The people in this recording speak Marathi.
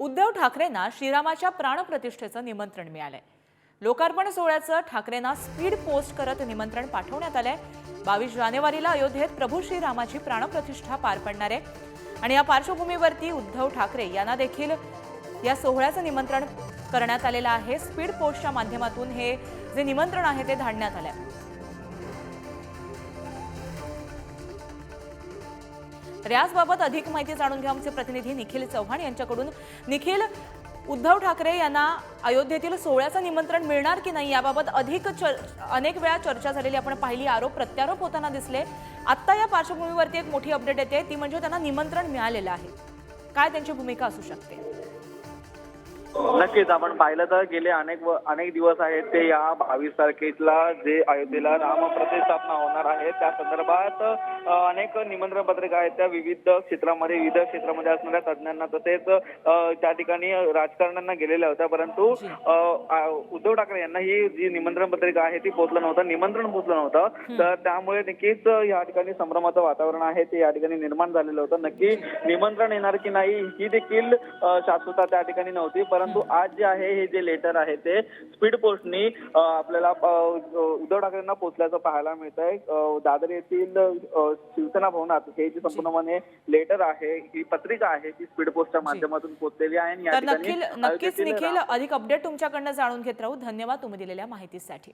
उद्धव ठाकरेंना श्रीरामाच्या प्राणप्रतिष्ठेचं निमंत्रण मिळालंय. लोकार्पण सोहळ्याचं ठाकरेंना स्पीड पोस्ट करत निमंत्रण पाठवण्यात आलंय. बावीस जानेवारीला अयोध्येत प्रभू श्रीरामाची प्राणप्रतिष्ठा पार पडणार आहे. आणि या पार्श्वभूमीवरती उद्धव ठाकरे यांना देखील या सोहळ्याचं निमंत्रण करण्यात आलेलं आहे. स्पीड पोस्टच्या माध्यमातून हे जे निमंत्रण आहे ते धाडण्यात आलंय. तर याचबाबत अधिक माहिती जाणून घ्या आमचे प्रतिनिधी निखिल चव्हाण यांच्याकडून. निखिल उद्धव ठाकरे यांना अयोध्येतील सोहळ्याचं निमंत्रण मिळणार की नाही याबाबत अधिक चर अनेक वेळा चर्चा झालेली आपण पाहिली. आरोप प्रत्यारोप होताना दिसले. आत्ता या पार्श्वभूमीवरती एक मोठी अपडेट येते. ती म्हणजे त्यांना निमंत्रण मिळालेलं आहे. काय त्यांची भूमिका असू शकते? नक्कीच आपण पाहिलं तर गेले अनेक अनेक दिवस आहेत ते या बावीस तारखेला जे अयोध्येला राम प्रतिष्ठापना होणार आहे. त्या संदर्भात अनेक निमंत्रण पत्रिका आहेत. त्या विविध क्षेत्रामध्ये विविध क्षेत्रामध्ये असणाऱ्या तज्ज्ञांना तसेच त्या ठिकाणी राजकारण्यांना गेलेल्या होत्या. परंतु उद्धव ठाकरे यांना ही जी निमंत्रण पत्रिका आहे ती पोचलं नव्हतं. निमंत्रण पोचलं नव्हतं. तर त्यामुळे नक्कीच या ठिकाणी संभ्रमाचं वातावरण आहे. ते या ठिकाणी निर्माण झालेलं होतं. नक्की निमंत्रण येणार की नाही ही देखील शाश्वता त्या ठिकाणी नव्हती. परंतु आज जे आहे हे जे लेटर आहे ते स्पीड पोस्टनी आपल्याला उद्धव ठाकरेंना पोचल्याचं पाहायला मिळत आहे दादर येथील शिवसेना भवनात हे जे संपूर्णपणे लेटर आहे ही पत्रिका आहे ती स्पीड पोस्टच्या माध्यमातून पोचलेली आहे आणि या ठिकाणी अधिक अपडेट तुमच्याकडनं जाणून घेत राहू. धन्यवाद तुम्ही दिलेल्या माहितीसाठी.